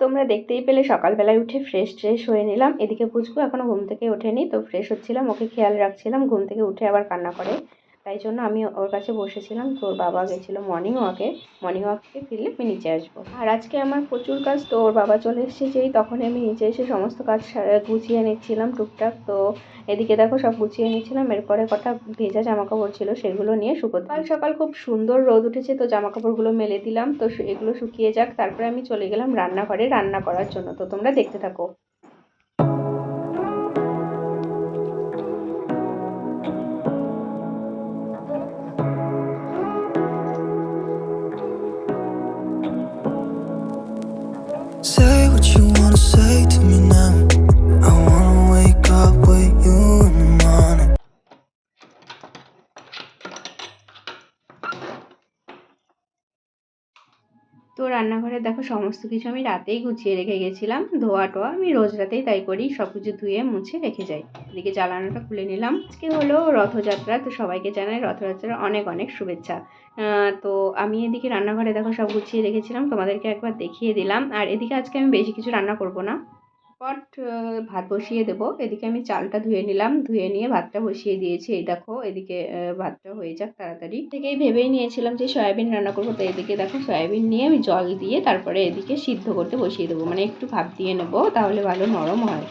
তোমরা দেখতেই পেলে, সকালবেলায় উঠে ফ্রেশ ট্রেশ হয়ে নিলাম। এদিকে পুচকু এখনও ঘুম থেকে ওঠেনি, তো ফ্রেশ হচ্ছিলাম, ওকে খেয়াল রাখছিলাম, ঘুম থেকে উঠে আবার কান্না করে। তাই জন্য আমি ওর কাছে বসেছিলাম তো ওর বাবা গেছিল মর্নিং ওয়াকে মর্নিং ওয়াক থেকে ফিরলে আমি নিচে আসব। আর আজকে আমার প্রচুর কাজ, তো ওর বাবা চলে এসেছে যেই তখন আমি নিচে এসে সমস্ত কাজ গুছিয়ে নিচ্ছিলাম টুকটাক। তো এদিকে দেখো সব গুছিয়ে নিচ্ছিলাম, এরপরে কটা ভেজা জামা কাপড় ছিল সেগুলো নিয়ে শুকোতে সকাল সকাল খুব সুন্দর রোদ উঠেছে, তো জামা কাপড়গুলো মেলে দিলাম, তো এগুলো শুকিয়ে যাক। তারপরে আমি চলে গেলাম রান্নাঘরে রান্না করার জন্য। তো তোমরা দেখতে থাকো। Say to তো রান্নাঘরে দেখো সমস্ত কিছু আমি রাতেই গুছিয়ে রেখে গেছিলাম। ধোয়া টোয়া আমি রোজ রাতেই তাই করি, সব কিছু ধুয়ে মুছে রেখে যাই। এদিকে জ্বালানোটা খুলে নিলাম। আজকে হলো রথযাত্রা, তো সবাইকে জানাই রথযাত্রার অনেক অনেক শুভেচ্ছা। তো আমি এদিকে রান্নাঘরে দেখো সব গুছিয়ে রেখেছিলাম, তোমাদেরকে একবার দেখিয়ে দিলাম। আর এদিকে আজকে আমি বেশি কিছু রান্না করব না। পট আহ, ভাত বসিয়ে দেবো। এদিকে আমি চালটা ধুয়ে নিলাম। ধুয়ে নিয়ে ভাতটা বসিয়ে দিয়েছি। এই দেখো এদিকে ভাতটা হয়ে যাক তাড়াতাড়ি। থেকেই ভেবেই নিয়েছিলাম যে সয়াবিন রান্না করব তো এদিকে দেখো সয়াবিন নিয়ে আমি জল দিয়ে তারপরে এদিকে সিদ্ধ করতে বসিয়ে দেবো। মানে একটু ভাপ দিয়ে নেব তাহলে ভালো নরম হয়।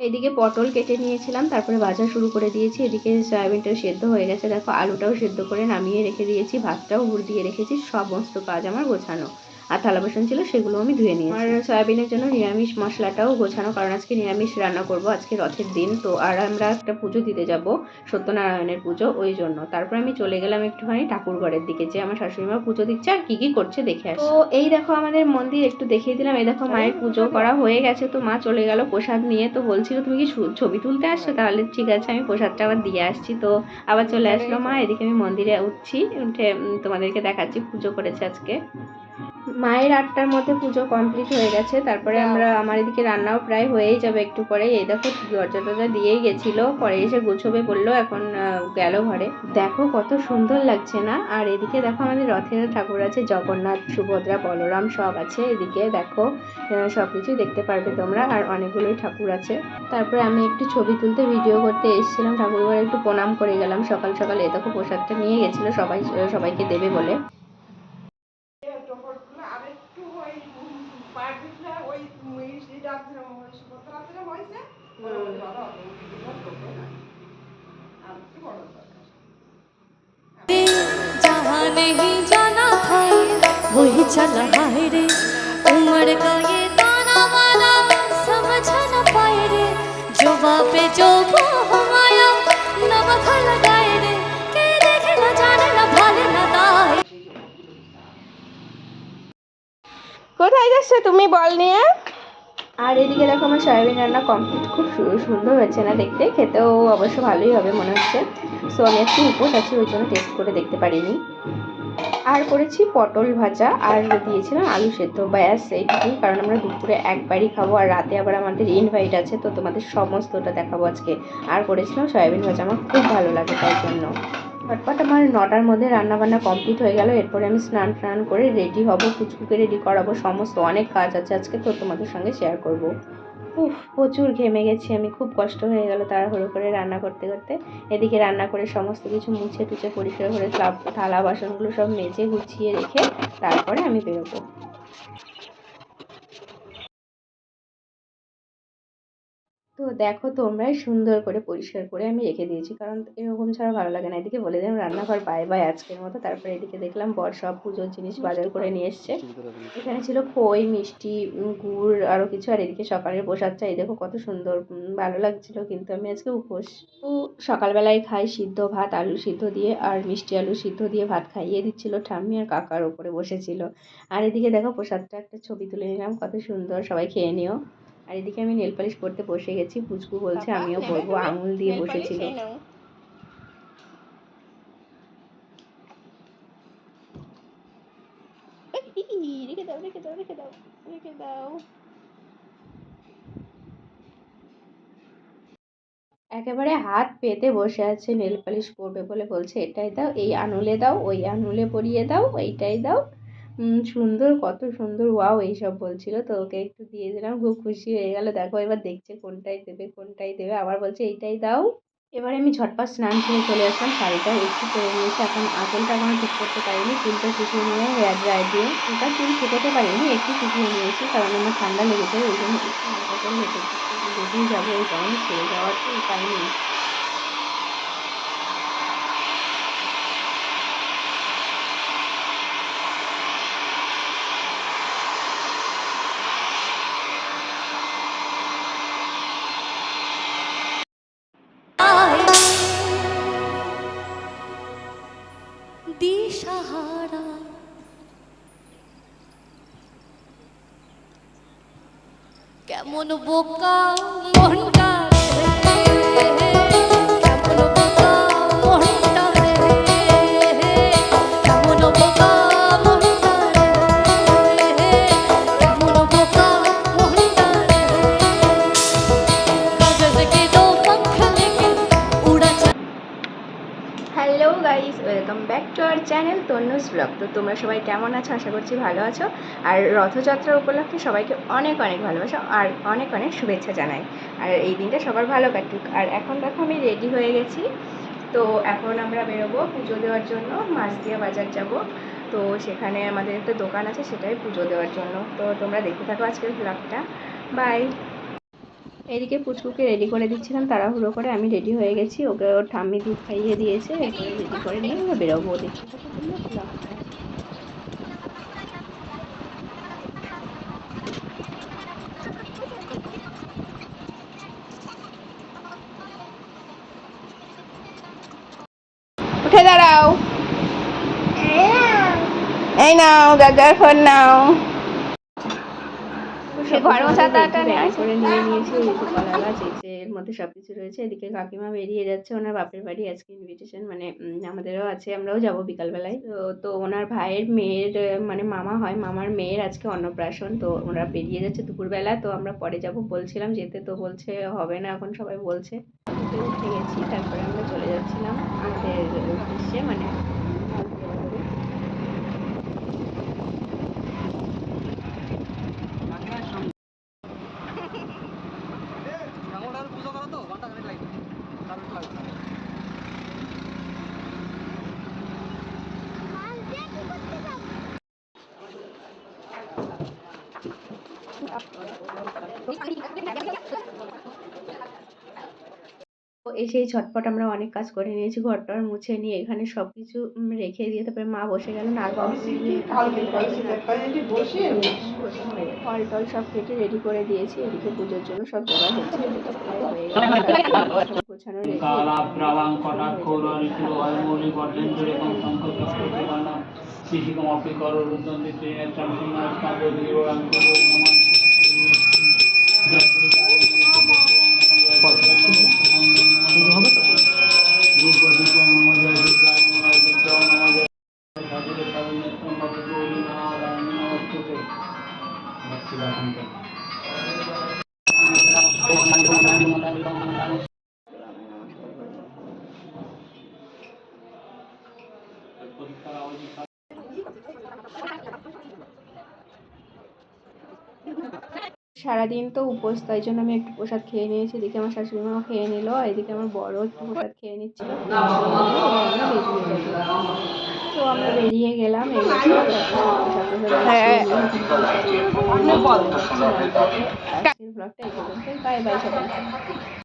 এদিকে পটল কেটে নিয়েছিলাম তারপরে ভাজা শুরু করে দিয়েছি। এদিকে সয়াবিনটা সেদ্ধ হয়ে গেছে। দেখো আলুটাও সেদ্ধ করে নামিয়ে রেখে দিয়েছি। ভাতটাও গুড় দিয়ে রেখেছি। সমস্ত কাজ আমার গোছানো। আর থালা বাসন ছিল সেগুলো আমি ধুয়ে নিয়েছি। আর সয়াবিনের জন্য নিরামিষ মশলাটাও গোছানো কারণ আজকে নিরামিষ রান্না করব আজকে রথের দিন তো আর আমরা একটা পুজো দিতে যাব সত্যনারায়ণের পুজো ওই জন্য। তারপর আমি চলে গেলাম একটুখানি ঠাকুর ঘরের দিকে যে আমার শাশুড়ি মা পুজো দিচ্ছে আর কি কি করছে দেখে আসি। তো এই দেখো আমাদের মন্দির একটু দেখিয়ে দিলাম এই দেখো মায়ের পুজো করা হয়ে গেছে তো মা চলে গেল প্রসাদ নিয়ে তো বলছিল তুমি কি ছবি তুলতে আসছো? তাহলে ঠিক আছে আমি প্রসাদটা আবার দিয়ে আসছি। তো আবার চলে আসলো মা এদিকে আমি মন্দিরে উঠছি উঠে তোমাদেরকে দেখাচ্ছি পুজো করেছে আজকে। মায়ের আটটার মধ্যে পুজো কমপ্লিট হয়ে গেছে তারপরে আমরা আমার এদিকে রান্নাও প্রায় হয়েই যাবে একটু পরে এই দেখো দরজা টরজা দিয়েই গেছিল পরে এসে গুছোবে বলল এখন গেল ঘরে। দেখো কত সুন্দর লাগছে না? আর এদিকে দেখো আমাদের রথের ঠাকুর আছে জগন্নাথ সুভদ্রা বলরাম সব আছে এদিকে দেখো সব কিছুই দেখতে পারবে তোমরা আর অনেকগুলোই ঠাকুর আছে। তারপরে আমি একটু ছবি তুলতে ভিডিও করতে এসেছিলাম ঠাকুর ঘরে একটু প্রণাম করে গেলাম সকাল সকাল এ দেখো প্রসাদটা নিয়ে গেছিল সবাই সবাইকে দেবে বলে আরেকটু ওই পায়ের পিছনে ওই মিষ্টি ডাকছিলাম ওই সুভদ্রা রাত্রে হয়েছে বাবা অত টোটো না আর কি বড় দরকার जहाँ नहीं जाना था वही चला है रे उमड़ का ये दाना वाला समझ न पाए रे जो पे जो वो हमाया नमक लगाए কোথায় যাচ্ছে তুমি বল নিয়ে? আর এদিকে দেখো আমার সয়াবিন রান্না কমপ্লিট খুব সুন্দর হয়েছে না দেখতে? খেতেও অবশ্য ভালোই হবে মনে হচ্ছে। সো আমি একটু উপোস আছি, ওই জন্য টেস্ট করে দেখতে পারিনি। আর করেছি পটল ভাজা, আর দিয়েছিলাম আলু সেদ্ধ। ব্যাস, এইটুকুই, কারণ আমরা দুপুরে একবারই খাব, আর রাতে আবার আমাদের ইনভাইট আছে, তো তোমাদের সমস্তটা দেখাবো আজকে। আর করেছিলাম সয়াবিন ভাজা, আমার খুব ভালো লাগে তাই জন্য। ফটফট আমার নটার মধ্যে রান্না বান্না কমপ্লিট হয়ে গেল। এরপরে আমি স্নান টান করে রেডি হব পুচকুকে রেডি করাবো, সমস্ত অনেক কাজ আছে আজকে তো তোমাদের সঙ্গে শেয়ার করব। উফ, প্রচুর ঘেমে গেছি আমি, খুব কষ্ট হয়ে গেল তাড়াহুড়ো করে রান্না করতে করতে। এদিকে রান্না করে সমস্ত কিছু মুছে টুছে পরিষ্কার করে থালা বাসনগুলো সব মেজে গুছিয়ে রেখে তারপরে আমি বেরোবো। তো দেখো তোমরাই সুন্দর করে পরিষ্কার করে আমি রেখে দিয়েছি। কারণ এরকম ছাড়া ভালো লাগে না। এদিকে বলে দিলাম রান্নাঘর বাই বাই আজকের মতো। তারপরে এদিকে দেখলাম বর সব পুজোর জিনিস বাজার করে নিয়ে এসছে। এখানে ছিল খই মিষ্টি গুড় আরও কিছু। আর এদিকে সকালের প্রসাদ চাই। দেখো কত সুন্দর ভালো লাগছিল কিন্তু আমি আজকে উপোস। তো সকালবেলায় খাই সিদ্ধ ভাত আলু সিদ্ধ দিয়ে আর মিষ্টি আলু সিদ্ধ দিয়ে ভাত খাইয়ে দিচ্ছিল ঠাম্মি আর কাকার ওপরে বসেছিল। আর এদিকে দেখো প্রসাদটা একটা ছবি তুলে নিলাম। কত সুন্দর সবাই খেয়ে নিও। আর এদিকে আমি নেল পালিশ করতে বসে গেছি। পুচকু বলছে আমিও করব। আঙুল দিয়ে বসেছিল। রেখে দাও রেখে দাও রেখে দাও রেখে দাও। একেবারে হাত পেতে বসে আছে নেল পালিশ করবে বলে বলছে এটাই দাও এই আনুলে দাও ওই আনুলে পরিয়ে দাও এইটাই দাও। সুন্দর, কত সুন্দর, ওয়াও এইসব বলছিল। তো ওকে একটু দিয়ে দিলাম, খুব খুশি হয়ে গেল। দেখো এবার দেখছে কোনটাই দেবে কোনটাই দেবে। আবার বলছে, এইটাই দাও। এবারে আমি ঝটপট স্নান করে চলে আসলাম। শাড়িটা একটু পরে নিয়েছি। এখন আঁচলটা এখনও ঠিক করতে পারিনি। চুলটা শুকিয়ে নিয়ে হেয়ার ড্রাই দিয়ে। চুলটা চুল শুকোতে পারিনি, একটু শুকিয়ে নিয়েছি। কারণ আমার ঠান্ডা লেগেছে, ওই জন্য একটু করে বেরিয়ে যাব এই কারণে ছেড়ে যাওয়ার তো উপায় নেই। দিশাহারা কেমন বোকা মনটা আওয়ার চ্যানেল তন্নুস ব্লগ। তো তোমরা সবাই কেমন আছো? আশা করছি ভালো আছো। আর রথযাত্রা উপলক্ষে সবাইকে অনেক অনেক ভালোবাসা আর অনেক অনেক শুভেচ্ছা জানাই। আর এই দিনটা সবার ভালো কাটুক। আর এখন দেখো আমি রেডি হয়ে গেছি। তো এখন আমরা বেরোবো পুজো দেওয়ার জন্য। মাছদিয়া বাজার যাব। তো সেখানে আমাদের একটা দোকান আছে, সেটাই পুজো দেওয়ার জন্য। তো তোমরা দেখতে থাকো আজকের ব্লগটা বাই এদিকে পুচকুকে রেডি করে দিচ্ছিলাম তাড়াহুড়ো করে আমি রেডি হয়ে গেছি। ওকে ওর ঠাম্মি দুধ খাইয়ে দিয়েছে এরপরে রেডি করে নিয়ে আমরা বেরোবো vlogটা। উঠে দাঁড়াও। এই নাও দাদার ফোন নাও। ঘর মোছাটাটা করে নিয়ে নিয়েছি এদিকে কলা গাছ যে এর মধ্যে সব কিছু রয়েছে। এদিকে কাকিমা বেরিয়ে যাচ্ছে ওনার বাপের বাড়ি আজকে ইনভিটেশন মানে আমাদেরও আছে আমরাও যাব বিকালবেলায়। তো তো ওনার ভাইয়ের মেয়ের মানে মামা হয় মামার মেয়ের আজকে অন্নপ্রাশন তো ওরা বেরিয়ে যাচ্ছে দুপুরবেলা তো আমরা পরে যাব বলছিলাম যেতে তো বলছে হবে না এখন সবাই বলছে। উঠে গেছি তারপরে আমরা চলে যাচ্ছিলাম আমাদের উদ্দেশ্যে মানে তো এসেই ঝটপট আমরা অনেক কাজ করে নিয়েছি ঘরটার মুছে নিয়ে এখানে সব কিছু রেখে দিয়ে তারপরে মা বসে গেল নাগর ফল টল সব কেটে রেডি করে দিয়েছি এদিকে পুজোর জন্য সব জোগাড় হচ্ছে হয়ে গোছানো। সারাদিন তো উপোস, তাই জন্য আমি একটু প্রসাদ খেয়ে নিয়েছি। এদিকে আমার শাশুড়ি মাও খেয়ে নিল, এদিকে আমার বড় একটু প্রসাদ খেয়ে নিচ্ছিল। আমরা বেরিয়ে গেলাম। ব্লগটা এই পর্যন্তই। বাই বাই সবাই।